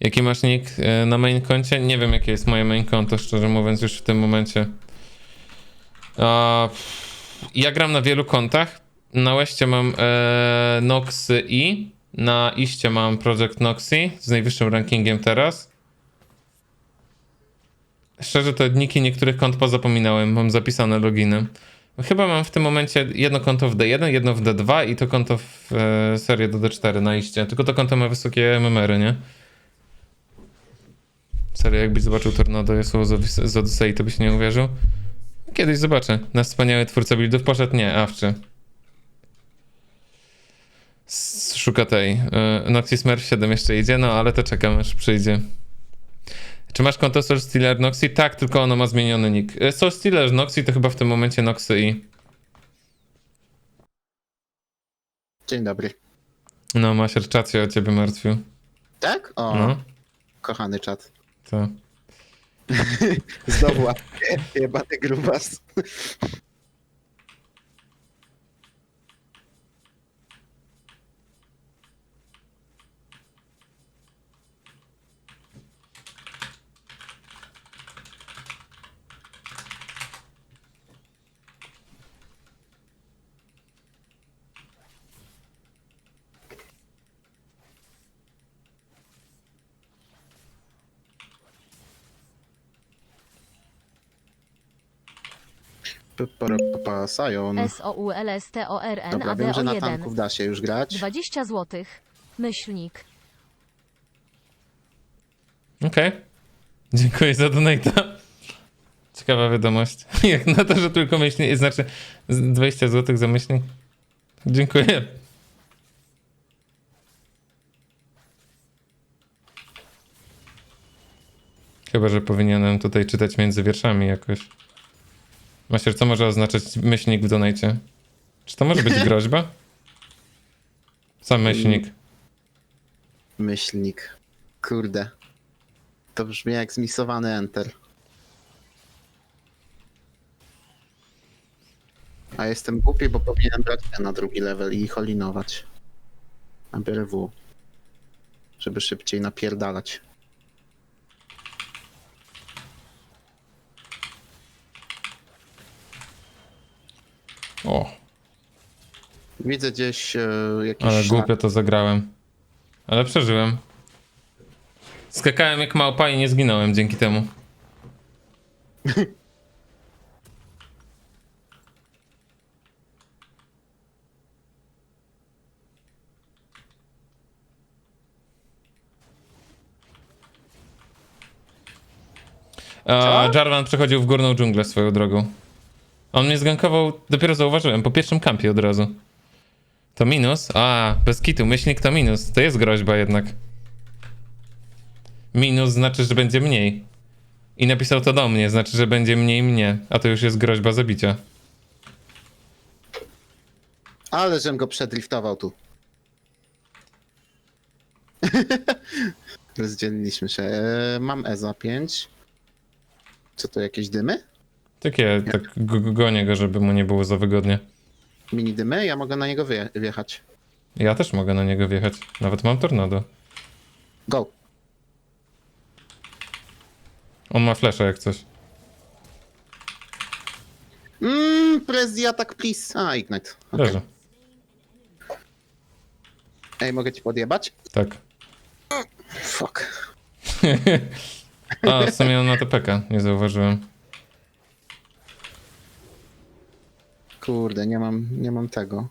Jaki masz nick e, na main koncie? Nie wiem, jakie jest moje main konto, szczerze mówiąc, już w tym momencie. Ja gram na wielu kontach. Na Westie mam e, Noxy i na Iście mam Project Noxy z najwyższym rankingiem teraz. Szczerze to niki niektórych kont pozapominałem, mam zapisane loginy. Chyba mam w tym momencie jedno konto w D1, jedno w D2 i to konto w e, serię do D4 na iście. Tylko to konto ma wysokie MMR-y, nie? Serio, jakbyś zobaczył Tornado Yasuo z Odys- z Odyssey, to byś nie uwierzył? Kiedyś zobaczę. Nasz wspaniały twórca buildów poszedł? Nie, Awczy. Szuka tej. y, Noxy Smurf 7 jeszcze idzie, no ale to czekam aż przyjdzie. Czy masz konto Soul Stealer Noxy? Tak, tylko ono ma zmieniony nick. Y, Soul Stealer Noxy to chyba w tym momencie Noxy i... Dzień dobry. No, ma się o ciebie martwił. Tak? O, No, kochany czat. To... Znowu jebany grubas. Sajon. S-O-U-L-S-T-O-R-N Dobra, wiem, że na ADO1. tanków da się już grać. 20 zł. Myślnik. Okej. Dziękuję za donata. Ciekawa wiadomość. Jak na to, że tylko myślnik, znaczy z 20 zł za myślnik. Dziękuję. Chyba, że powinienem tutaj czytać między wierszami jakoś. Maścier, co może oznaczać myślnik w donajcie? Czy to może być groźba? Sam myślnik. Myślnik. Kurde. To brzmi jak zmisowany enter. A jestem głupi, bo powinienem brać E na drugi level i holinować. A biorę W. Żeby szybciej napierdalać. O, Widzę gdzieś e, jakiś ale szlak. głupio to zagrałem. Ale przeżyłem. Skakałem jak małpa i nie zginąłem dzięki temu. A, Jarvan przechodził w górną dżunglę swoją drogą. On mnie zgankował, dopiero zauważyłem, po pierwszym kampie od razu. To minus? A, bez kitu, myślnik to minus. To jest groźba jednak. Minus znaczy, że będzie mniej. I napisał to do mnie, znaczy, że będzie mniej mnie. A to już jest groźba zabicia. Ale żem go przedriftował tu. Rozdzieliliśmy się. E, Mam EZA 5. Co to, jakieś dymy? Takie, tak gonię go, żeby mu nie było za wygodnie. Mini dymy? Ja mogę na niego wyje- wjechać. Ja też mogę na niego wjechać. Nawet mam tornado. Go. On ma flasha jak coś. Mmm, press the attack, please. A, ignite. Okay. Leży. Ej, mogę ci podjebać? Tak. Fuck. A, w sumie on ma TPK, nie zauważyłem. Kurde, nie mam, nie mam tego.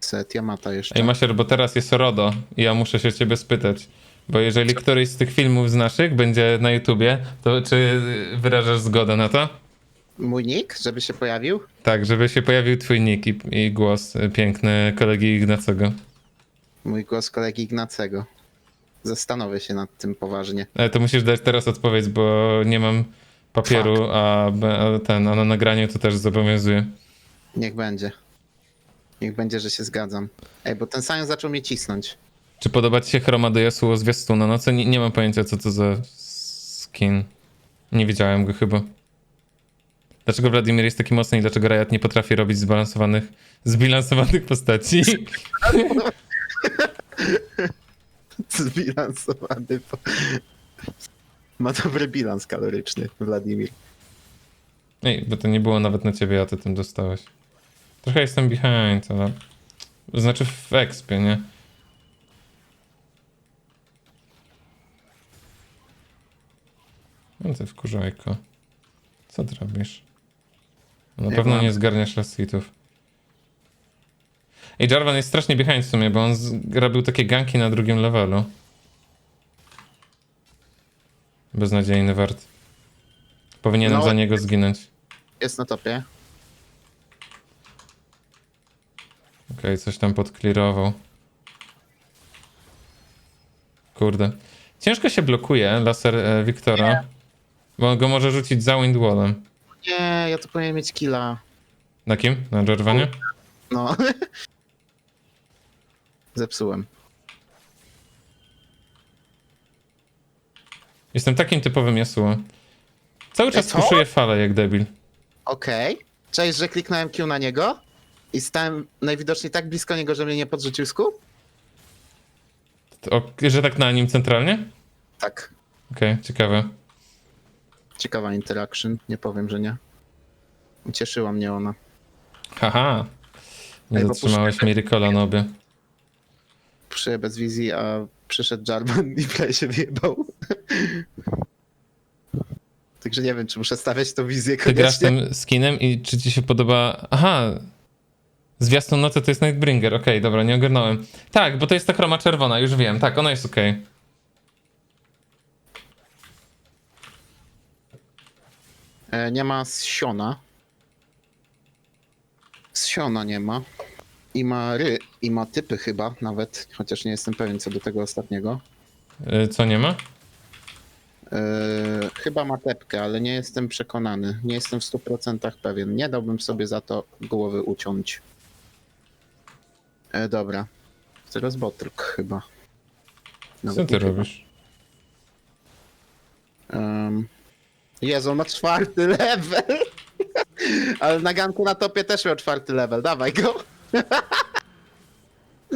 Set Yamata jeszcze. Ej, Masier, bo teraz jest RODO i ja muszę się ciebie spytać. Bo jeżeli któryś z tych filmów z naszych będzie na YouTubie, to czy wyrażasz zgodę na to? Mój nick, żeby się pojawił? Tak, żeby się pojawił twój nick i, i głos y, piękny kolegi Ignacego. Mój głos kolegi Ignacego. Zastanowię się nad tym poważnie. Ale to musisz dać teraz odpowiedź, bo nie mam papieru, a, a ten, a na nagraniu to też zobowiązuje. Niech będzie. Niech będzie, że się zgadzam. Ej, bo ten Sion zaczął mnie cisnąć. Czy podoba ci się chroma do Yasuo zwiastuna? No co, nie, nie mam pojęcia co to za skin. Nie widziałem go chyba. Dlaczego Wladimir jest taki mocny i dlaczego Riot nie potrafi robić zbalansowanych, zbilansowanych postaci? zbilansowany. po- Ma dobry bilans kaloryczny, Wladimir. Ej, bo to nie było nawet na ciebie, a ty tym dostałeś. Trochę jestem behind, ale... Znaczy w expie, nie? No ty wkurzajko. Co ty robisz? Na Nie pewno mam. nie zgarniasz last hitów. Ej, Jarvan jest strasznie behind w sumie, bo on robił takie ganki na drugim levelu. Beznadziejny wart. Powinienem No. za niego zginąć. Jest na topie. Okej, coś tam podklirował. Kurde. Ciężko się blokuje laser e, Wiktora. Bo on go może rzucić za Windwallem. Nie, ja tu powinienem mieć killa. Na kim? Na Jarvanie? No. Zepsułem. Jestem takim typowym Yasuo. Cały czas co? puszuję falę jak debil. Okej. Cześć, że kliknąłem Q na niego i stałem najwidoczniej tak blisko niego, że mnie nie podrzucił skup? O, że tak na nim centralnie? Tak. Okej, ciekawe. Ciekawa interaction, nie powiem, że nie. Ucieszyła mnie ona. Haha. Nie Ej, bo zatrzymałeś mi Ricola nobie. Bez wizji, a przyszedł Jarvan i prawie się wyjebał. Także nie wiem, czy muszę stawiać tą wizję Ty grasz koniecznie. tym skinem i czy ci się podoba... Aha! Zwiastun nocy to jest Nightbringer, okej, dobra, nie ogarnąłem. Tak, bo to jest ta chroma czerwona, już wiem, tak, ona jest okej. E, Nie ma Siona. Siona nie ma. I ma ry, i ma typy chyba nawet, chociaż nie jestem pewien co do tego ostatniego. Y, Co nie ma? E, chyba ma tepkę, ale nie jestem przekonany. Nie jestem w 100% pewien. Nie dałbym sobie za to głowy uciąć. E, dobra. Teraz Botruk chyba. Co Nawet ty nie chyba. robisz? Um, Jezu, on ma czwarty level. Ale na ganku na topie też miał czwarty level. Dawaj go.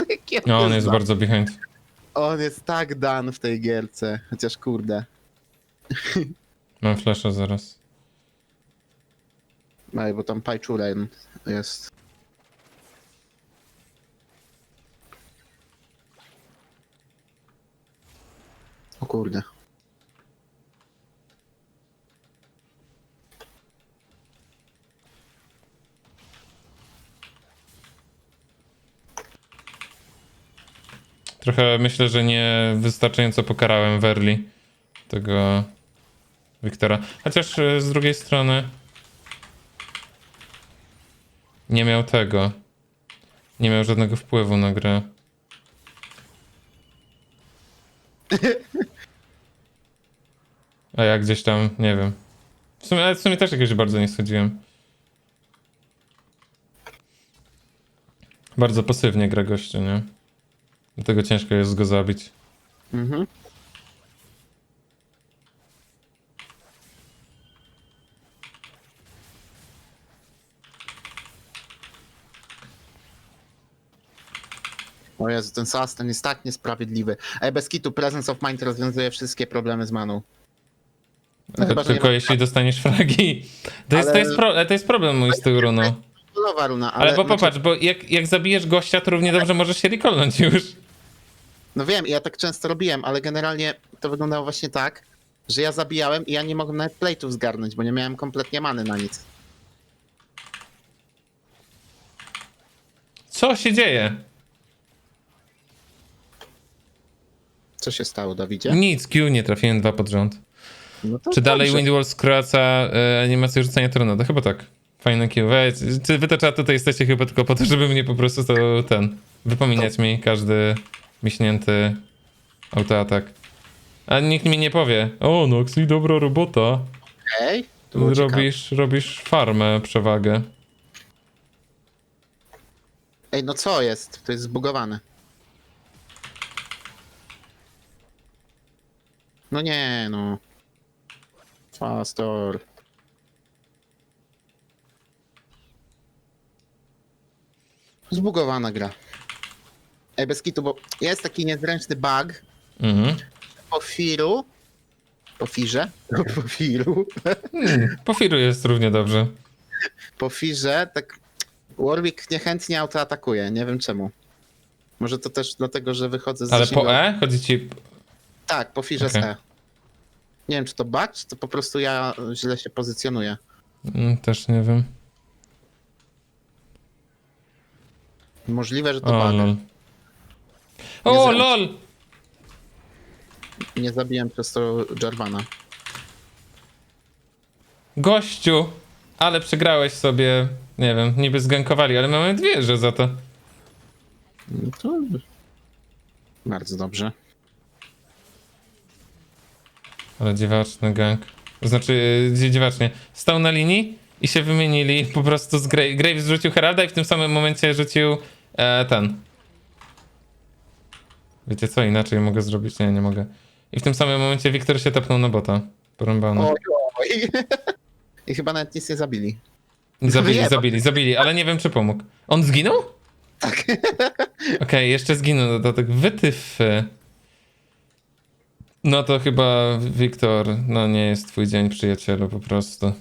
Jakie No, on jest za- bardzo behind. On jest tak dan w tej gierce. Chociaż kurde. Mam flasha zaraz. No, bo tam Pajczuren jest. O kurde. Trochę myślę, że nie wystarczająco pokarałem Verli tego Wiktora. Chociaż y, z drugiej strony nie miał tego. Nie miał żadnego wpływu na grę. A ja gdzieś tam, nie wiem. W sumie, ale w sumie też jakoś bardzo nie schodziłem. Bardzo pasywnie gra gościu, nie? Dlatego ciężko jest go zabić. Mhm. O Jezu, ten sas ten jest tak niesprawiedliwy. Ej, bez kitu Presence of Mind rozwiązuje wszystkie problemy z maną. No chyba, że nie Tylko ma- jeśli dostaniesz fragi. To jest, to, Ale- jest pro, to jest problem mój z tą runą. Królowa runa, Ale, ale... bo znaczy- popatrz, bo jak, jak zabijesz gościa, to równie dobrze możesz się recallnąć już. No wiem, ja tak często robiłem, ale generalnie to wyglądało właśnie tak, że ja zabijałem i ja nie mogłem nawet plate'ów zgarnąć, bo nie miałem kompletnie many na nic. Co się dzieje? Co się stało, Dawidzie? Nic, Q nie trafiłem dwa pod rząd. No to Czy dalej dobrze. Skraca e, animację rzucania tornada? Chyba tak. Fajne Q. Czy wy to jesteście chyba tylko po to, żeby mnie po prostu to ten... Wypominać mi każdy miśnięty autoatak. A nikt mi nie powie. O, Noxy, dobra robota. Okej, to było. Robisz, robisz farmę, przewagę. Ej, no co jest? To jest zbugowane. No nie, no. Fastor. Zbugowana gra. Ej, bez kitu, bo jest taki niezręczny bug, Mhm. Po firu. Po firze. Po firu. Hmm, po Firu jest równie dobrze. Po firze, tak. Warwick niechętnie autoatakuje. Nie wiem czemu. Może to też dlatego, że wychodzę z Ale zasięgu- po E chodzi ci... Tak, po firze Okej. z E. Nie wiem, czy to bug, czy to po prostu ja źle się pozycjonuję. Mm, Też nie wiem. Możliwe, że to O, bug. lol. Nie O, zrobić. lol! Nie zabiłem przez to Jarvana. Gościu! Ale przegrałeś sobie, nie wiem, niby zgankowali, ale mamy dwie że za to. No to... Bardzo dobrze. Ale dziwaczny gank. Znaczy, yy, dziwacznie. Stał na linii i się wymienili po prostu z Graves. Graves rzucił Heralda i w tym samym momencie rzucił e, ten. Wiecie co, inaczej mogę zrobić? Nie, nie mogę. I w tym samym momencie Wiktor się tepnął na bota. Porąbany. Oj, oj. I chyba nawet nic nie zabili. Zabili, zabili, zabili, ale nie wiem czy pomógł. On zginął? Tak. Okej, jeszcze zginął dodatek. Wytyfy. No to chyba, Wiktor, no nie jest twój dzień, przyjacielu, po prostu.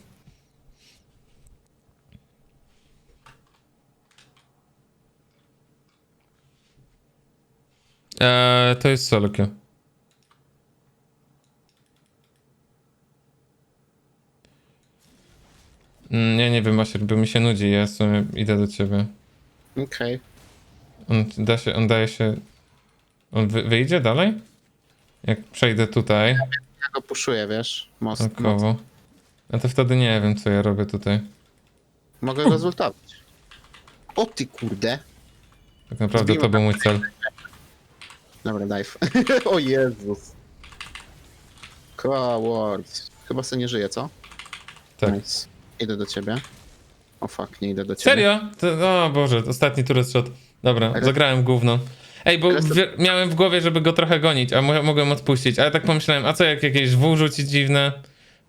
Eee, to jest queue. Mm, Nie, nie wiem, Asier, bo mi się nudzi, ja sobie idę do ciebie. Okej. On da się, on daje się. On wy, wyjdzie dalej? Jak przejdę tutaj, Ja go puszuję, wiesz? Most. most. około. No to wtedy nie wiem, co ja robię tutaj. Mogę go zultować. O ty kurde. Tak naprawdę to był mój cel. Dobra, dive. o Jezus. Coward. Chyba se nie żyje, co? Tak. Nice. Idę do ciebie. O fuck, nie idę do ciebie. Serio? To, o Boże, ostatni turret shot. Dobra, Ale- zagrałem gówno. Ej, bo Ale to- wie, miałem w głowie, żeby go trochę gonić, a mo- mogłem odpuścić. Ale tak pomyślałem, a co jak jakieś W rzucić dziwne?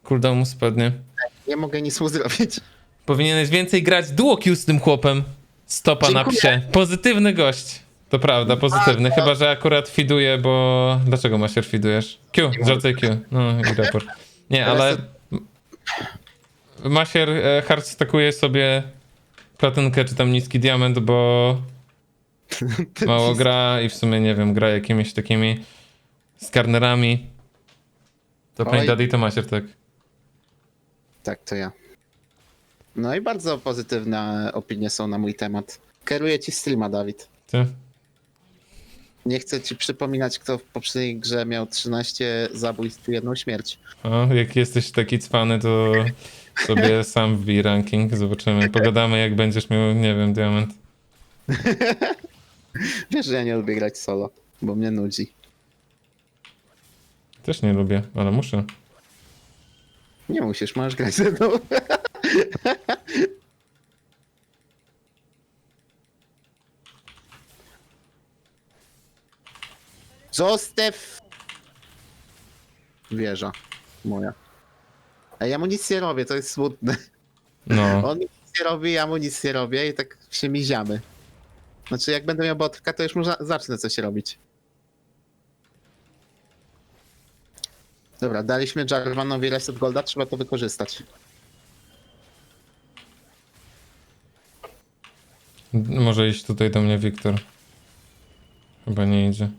Cooldown mu spadnie. Nie mogę nic mu zrobić. Powinieneś więcej grać duo Q z tym chłopem. Stopa na Dziękuję. psie. Pozytywny gość. To prawda, pozytywny. Chyba, że akurat fiduje, bo... Dlaczego Masier fidujesz? Q, rzucaj Q. No i raport. Nie, ale... Masier e, hard stakuje sobie platynkę czy tam niski diament, bo mało gra i w sumie, nie wiem, gra jakimiś takimi skarnerami. To Oj. Daddy to Masier, tak. Tak, to ja. No i bardzo pozytywne opinie są na mój temat. Kieruję ci streama, Dawid. Ty? Nie chcę ci przypominać, kto w poprzedniej grze miał 13 zabójstw i jedną śmierć. O, jak jesteś taki cwany, to sobie sam wbij ranking, zobaczymy. Pogadamy, jak będziesz miał, nie wiem, diament. Wiesz, że ja nie lubię grać solo, bo mnie nudzi. Też nie lubię, ale muszę. Nie musisz, możesz grać ze mną. Zostaw! Wieża moja. A ja mu nic nie robię, to jest smutne. No, On mi nic nie robi, ja mu nic nie robię i tak się miziamy. Znaczy, jak będę miał botka, to już może zacznę coś robić. Dobra, daliśmy Jarvanowi reset golda, trzeba to wykorzystać. może iść tutaj do mnie Wiktor. Chyba nie idzie.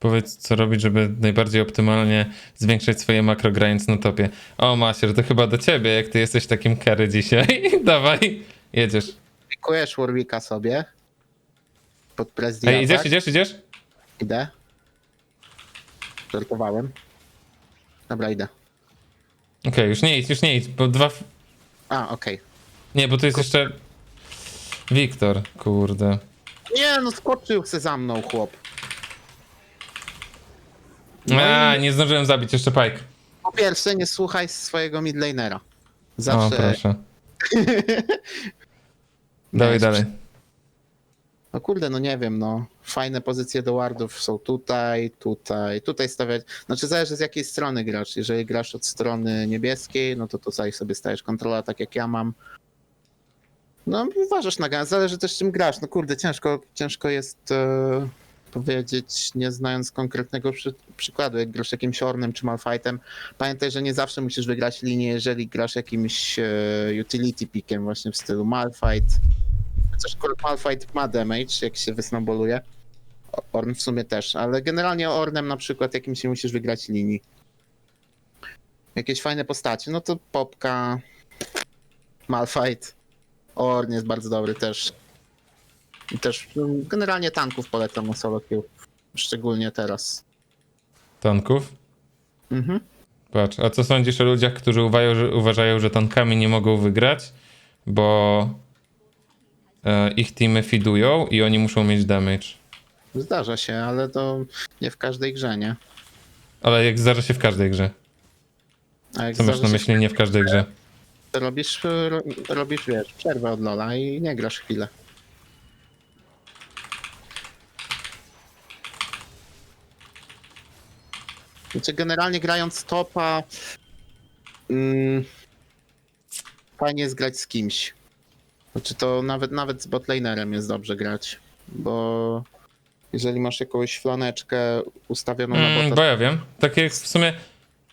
Powiedz, co robić, żeby najbardziej optymalnie zwiększyć swoje makro grając na topie. O, Masier, to chyba do ciebie, jak ty jesteś takim carry dzisiaj. Dawaj, jedziesz. Pikujesz Warwicka sobie. Pod tak? Ej, idziesz, idziesz, idziesz? Idę. Żartowałem. Dobra, idę. Okej, już nie idź, już nie idź, bo dwa... f- A, okej. Nie, bo tu jest jeszcze... Wiktor, kurde. Nie, no skoczył se za mną, chłop. No A, i nie zdążyłem zabić, jeszcze Pike. po pierwsze, nie słuchaj swojego midlanera. O, Zawsze... proszę. Dawaj Miałeś dalej. No kurde, no nie wiem, no. Fajne pozycje do wardów są tutaj, tutaj, tutaj stawiać. Znaczy zależy z jakiej strony grasz. Jeżeli grasz od strony niebieskiej, no to tutaj sobie stajesz kontrola, tak jak ja mam. No uważasz na gra, zależy też czym grasz. No kurde, ciężko, ciężko jest e, powiedzieć, nie znając konkretnego przy, przykładu. Jak grasz jakimś Ornem czy Malfightem, pamiętaj, że nie zawsze musisz wygrać linię, jeżeli grasz jakimś e, utility pickiem właśnie w stylu Malfight. Chociaż Malfight ma damage, jak się wysnoboluje. Orn w sumie też, ale generalnie Ornem na przykład jakimś nie musisz wygrać linii. Jakieś fajne postacie, no to Popka, Malfight, Orn jest bardzo dobry też. I też mm, generalnie tanków polecam na solo queue, szczególnie teraz. Tanków? Mhm. Patrz, a co sądzisz o ludziach, którzy uważają, że, uważają, że tankami nie mogą wygrać, bo e, ich teamy fidują i oni muszą mieć damage. Zdarza się, ale to nie w każdej grze, nie? Ale jak zdarza się w każdej grze. A jak Co masz zdarza na się myśli nie w każdej grze? to robisz, ro, robisz, wiesz, przerwę od Lola i nie grasz chwilę. Znaczy generalnie grając topa mm, fajnie jest grać z kimś. Znaczy to nawet, nawet z botlanerem jest dobrze grać, bo jeżeli masz jakąś flaneczkę ustawioną na Mm, bota, bo ja wiem. Tak jak w sumie.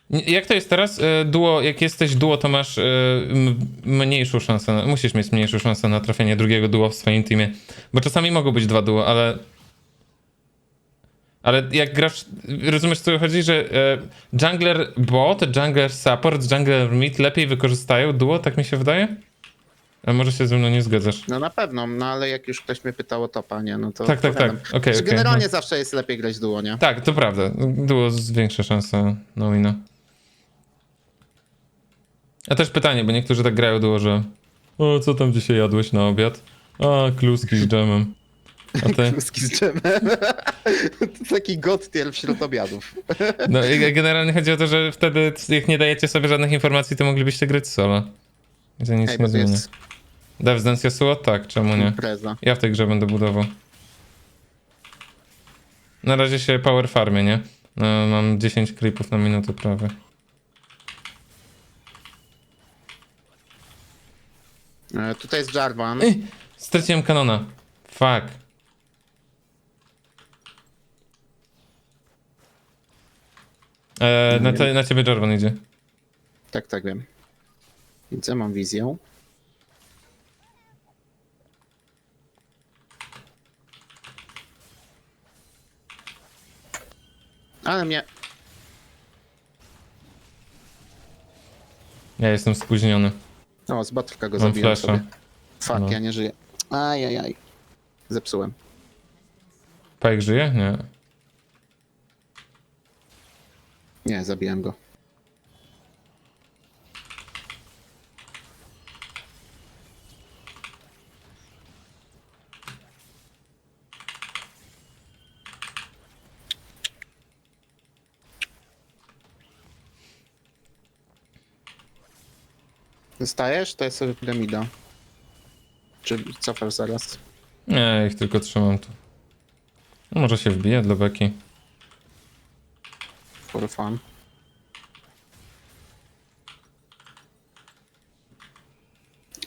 Jak to jest teraz? E, Duo, jak jesteś duo, to masz e, m- mniejszą szansę. Na, musisz mieć mniejszą szansę na trafienie drugiego duo w swoim teamie. Bo czasami mogą być dwa duo, ale. Ale jak grasz. Rozumiesz co chodzi, że e, jungler bot, jungler support, jungler mid lepiej wykorzystają duo, tak mi się wydaje? A może się ze mną nie zgadzasz? No na pewno, no ale jak już ktoś mnie pytał o topa, nie, no to Tak, tak, tak. Okej, Znaczy, okej. Generalnie no. zawsze jest lepiej grać duo, nie? Tak, to prawda. Duo z większa szansa na wina. A też pytanie, bo niektórzy tak grają duo, że o, co tam dzisiaj jadłeś na obiad? A, kluski z dżemem. A ty? Kluski z dżemem. to taki god tier wśród obiadów. No i generalnie chodzi o to, że wtedy jak nie dajecie sobie żadnych informacji, to moglibyście grać solo. I to nic Ej, nie bo to zmieni. jest Dance Yasuo? Tak, czemu nie? impreza. Ja w tej grze będę budował. Na razie się power farmie, nie? No, mam 10 creepów na minutę prawie. E, tutaj jest Jarvan. Ej, straciłem kanona. Fuck. E, na, te, na ciebie Jarvan idzie. Tak, tak wiem. Widzę, mam wizję. Ale mnie... Ja jestem spóźniony. O, z batrówka go Mam zabiłem flasha. sobie. Fuck, No. ja nie żyję. Ajajaj. Zepsułem. Pajek żyje? Nie. Nie, zabiłem go. Zostajesz? To jest sobie piramida. Czy cofasz zaraz? Nie, ich tylko trzymam tu. Może się wbije dla beki. For fun.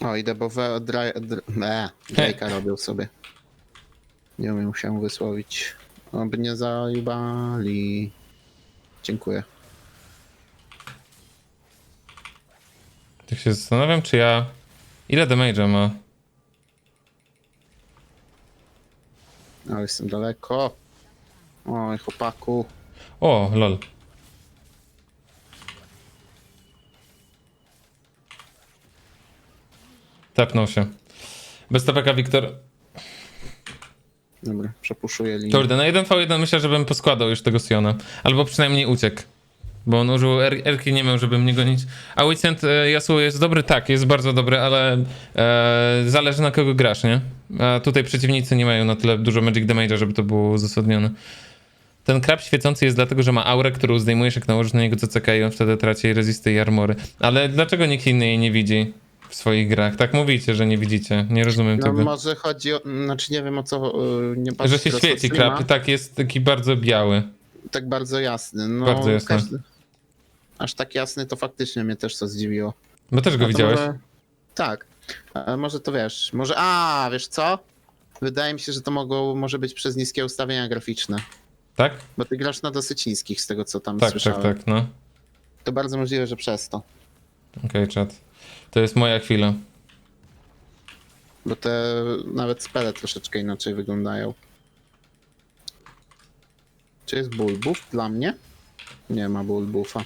O, idę, bo we, dra, dr, e, Drake'a robił sobie. Nie umiem się wysłowić. Oby nie zajubali. Dziękuję. Tak się zastanawiam, czy ja... Ile damage'a ma? Ale jestem daleko. Oj, chłopaku. O, lol. Tepnął się. Bez TPK, Wiktor. Dobra, przepuszuję linię. Kurde, na 1v1 myślę, żebym poskładał już tego Siona. Albo przynajmniej uciekł. Bo on użył er Erki, nie miał, żeby mnie gonić. A Weekend e, Yasuo jest dobry? Tak, jest bardzo dobry, ale e, zależy na kogo grasz, nie? A tutaj przeciwnicy nie mają na tyle dużo magic damage'a, żeby to było uzasadnione. Ten krab świecący jest dlatego, że ma aurę, którą zdejmujesz, jak nałożysz na niego CCK i on wtedy traci resisty i armory. Ale dlaczego nikt inny jej nie widzi? W swoich grach. Tak mówicie, że nie widzicie. Nie rozumiem No tego. może chodzi o, znaczy nie wiem o co, y, nie patrzę Że się teraz świeci streama, krab, tak jest taki bardzo biały. Tak bardzo jasny. No, Bardzo jasny. Aż tak jasny to faktycznie mnie też to zdziwiło. Bo też go A to widziałeś. Może... Tak. Może to wiesz, może, a wiesz co? Wydaje mi się, że to mogło, może być przez niskie ustawienia graficzne. Tak? Bo ty grasz na dosyć niskich z tego co tam Tak, słyszałem. tak, tak, no. To bardzo możliwe, że przez to. Okej, czat. To jest moja chwila. Bo te nawet spele troszeczkę inaczej wyglądają. Czy jest bull buff dla mnie? Nie ma bull buffa.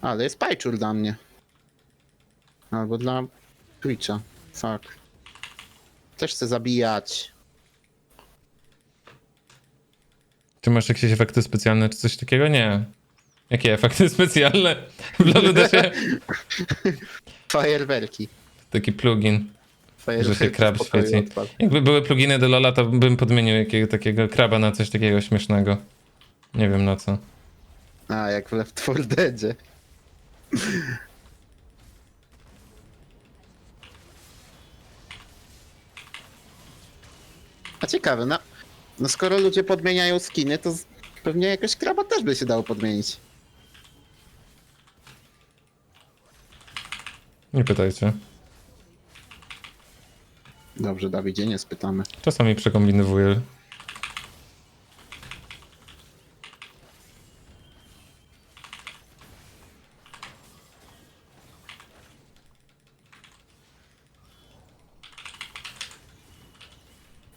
Ale jest Pajczur dla mnie. Albo dla Twitcha. Fuck. Też chcę zabijać. Czy masz jakieś efekty specjalne, czy coś takiego? Nie. Jakie efekty specjalne? W się Fajerwerki. taki plugin. Że się krab świeci. Jakby były pluginy do Lola, to bym podmienił jakiego, takiego kraba na coś takiego śmiesznego. Nie wiem na co. A, jak w Left 4 Deadzie. A ciekawe, no, no skoro ludzie podmieniają skiny, to z- pewnie jakoś kraba też by się dało podmienić. Nie pytajcie. Dobrze, Dawidzie, nie spytamy. Czasami przekombinowuję.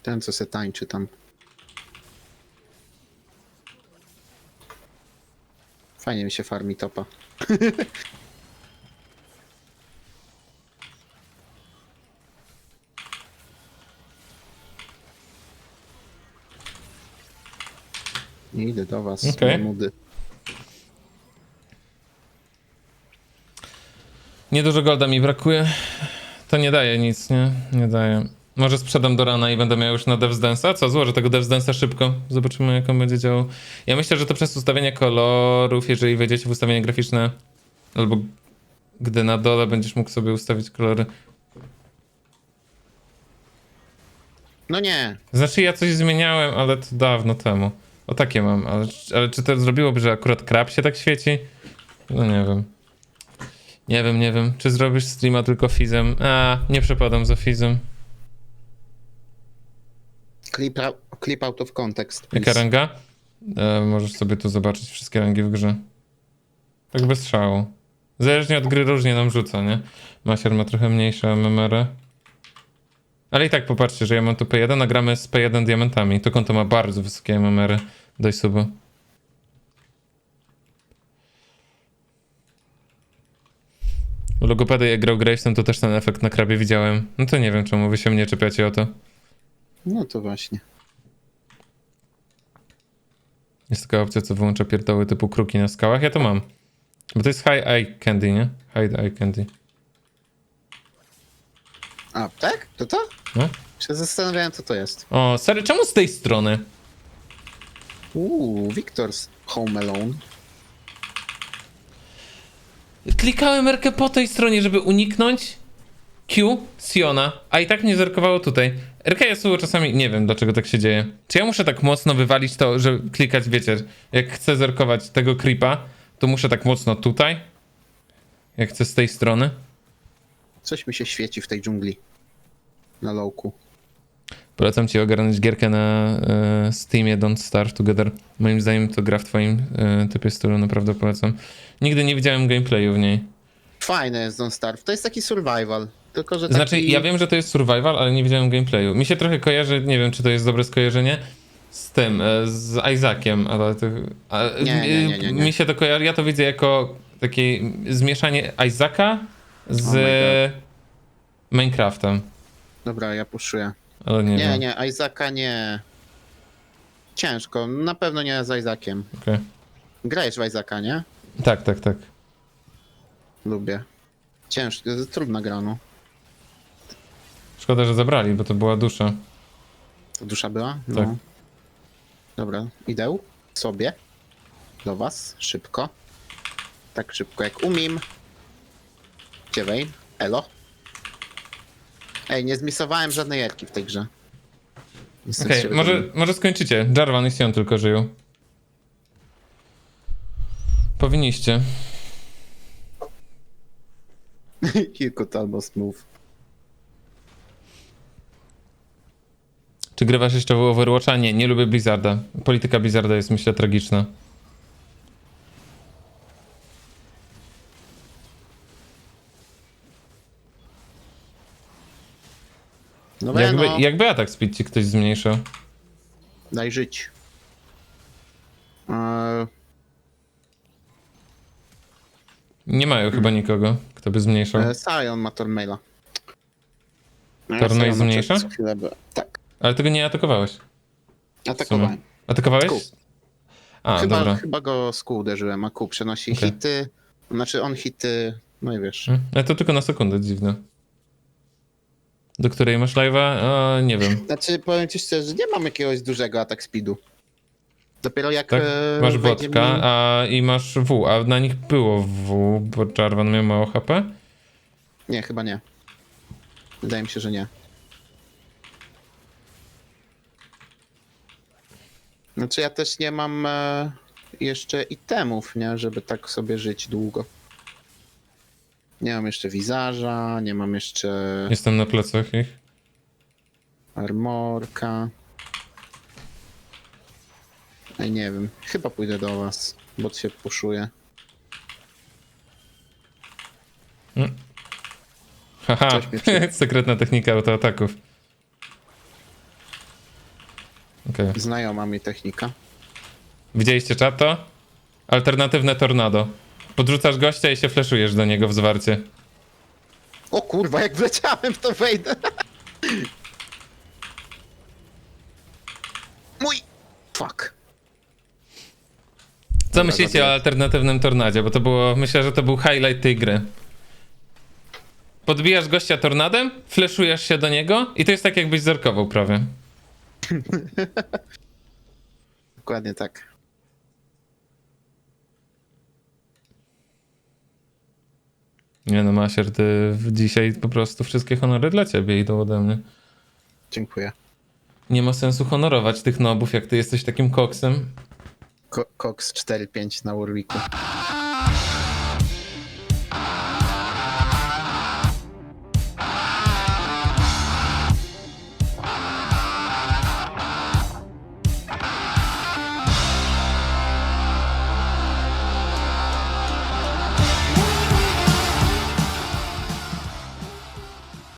Ten, co se tańczy tam. Fajnie mi się farmi topa. Nie idę do was, Okej. okay. nudy. Niedużo golda mi brakuje. To nie daje nic, nie? Nie daje. Może sprzedam do rana i będę miał już na Devs Dance'a? Co? Złożę tego Devs Dance'a szybko. Zobaczymy, jak on będzie działał. Ja myślę, że to przez ustawienie kolorów, jeżeli wejdziecie w ustawienie graficzne, albo gdy na dole będziesz mógł sobie ustawić kolory. No nie, Znaczy, ja coś zmieniałem, ale to dawno temu. O takie mam, ale, ale czy to zrobiłoby, że akurat krab się tak świeci? No nie wiem. Nie wiem, nie wiem. Czy zrobisz streama tylko fizem? A, nie przepadam za fizem. clip, out- clip out of context. Jaka please. ranga? E, możesz sobie tu zobaczyć wszystkie rangi w grze. Tak bez szału. Zależnie od gry różnie nam rzuca, nie? Masier ma trochę mniejsze MMR. Ale i tak popatrzcie, że ja mam tu P1, a gramy z P1 diamentami. To konto ma bardzo wysokie MMR. Daj suba. U Logopedy jak grał Gravesem, to też ten efekt na krabie widziałem. No to nie wiem, czemu wy się mnie czepiacie o to. No to właśnie. Jest taka opcja, co wyłącza pierdoły typu kruki na skałach. Ja to mam. Bo to jest high eye candy, nie? High eye candy. A, tak? To to? No. Się zastanawiałem, co to jest. O, serio, czemu z tej strony? Uuu, Victor's Home Alone. Klikałem Erkę po tej stronie, żeby uniknąć Q Siona, a i tak mnie zerkowało tutaj. RK Yasuo czasami, nie wiem dlaczego tak się dzieje. Czy ja muszę tak mocno wywalić to, że klikać, wiecie, jak chcę zerkować tego creepa, to muszę tak mocno tutaj? Jak chcę z tej strony? Coś mi się świeci w tej dżungli. Na lowku. Polecam ci ogarnąć gierkę na e, Steamie Don't Starve Together. Moim zdaniem to gra w twoim e, typie stylu, naprawdę polecam. Nigdy nie widziałem gameplayu w niej. Fajne jest Don't Starve. To jest taki survival. Tylko, że taki... Znaczy, ja wiem, że to jest survival, ale nie widziałem gameplayu. Mi się trochę kojarzy, nie wiem, czy to jest dobre skojarzenie, z tym, e, z Isaakiem, ale to... A, Nie, nie, nie, nie. Mi się to kojarzy, ja to widzę jako takie zmieszanie Isaaca z Oh Minecraftem, Dobra, ja puszuję. ale nie, Nie, wiem. nie, Isaaca nie. Ciężko. Na pewno nie z Isaakiem. Okej. Grałeś w Isaaca, nie? Tak, tak, tak. Lubię. Ciężko, trudna gra, no. Szkoda, że zabrali, bo to była dusza. To dusza była? No. Tak. Dobra, idę sobie. Do was, szybko. tak szybko jak umiem. Vayne? Elo? Ej, nie zmisowałem żadnej jarki w tej grze. Okej, może, może skończycie. Jarvan i Sion tylko żyją. Powinniście. He could almost move. Czy grywasz jeszcze w Overwatcha? Nie, nie lubię Blizzarda. Polityka Blizzarda jest myślę tragiczna. No Jakby, no, jakby atak speed ci ktoś zmniejszał. daj żyć. Eee, Nie mają chyba nikogo, kto by zmniejszał. e, Sion ma Tormaila. No, Tormail Sion ma zmniejsza? chwilę Tak, Ale tego nie atakowałeś. atakowałem. Atakowałeś? A, chyba, dobra. chyba go z kół uderzyłem, a kół przenosi Okej. hity. Znaczy on hity, no i wiesz. Hmm, Ale to tylko na sekundę, dziwne. Do której masz live'a? A, nie wiem. Znaczy powiem ci szczerze, nie mam jakiegoś dużego atak speedu. Dopiero jak Tak? e, Masz wejdzie wodka, mi- a i masz W, a na nich było W, bo Jarvan miał mało HP? Nie, chyba nie. Wydaje mi się, że nie. Znaczy ja też nie mam e, jeszcze itemów, nie? Żeby tak sobie żyć długo. Nie mam jeszcze wizarza, nie mam jeszcze Jestem na plecach ich. armorka. Ej, nie wiem. Chyba pójdę do was, bo się puszuje. Haha, Coś mnie przy- sekretna technika autoataków. Okej. Znajoma mi technika. Widzieliście czato? Alternatywne tornado. Podrzucasz gościa i się fleszujesz do niego w zwarcie. O kurwa, jak wleciałem to wejdę. Mój! Fuck. Co myślicie o alternatywnym tornadzie? Bo to było, myślę, że to był highlight tej gry. Podbijasz gościa tornadem, fleszujesz się do niego i to jest tak jakbyś zerkował prawie. Dokładnie tak. Nie no, Masier, ty dzisiaj po prostu wszystkie honory dla ciebie idą ode mnie. Dziękuję. Nie ma sensu honorować tych nobów, jak ty jesteś takim koksem. Ko Cox 4-5 na Warwicku.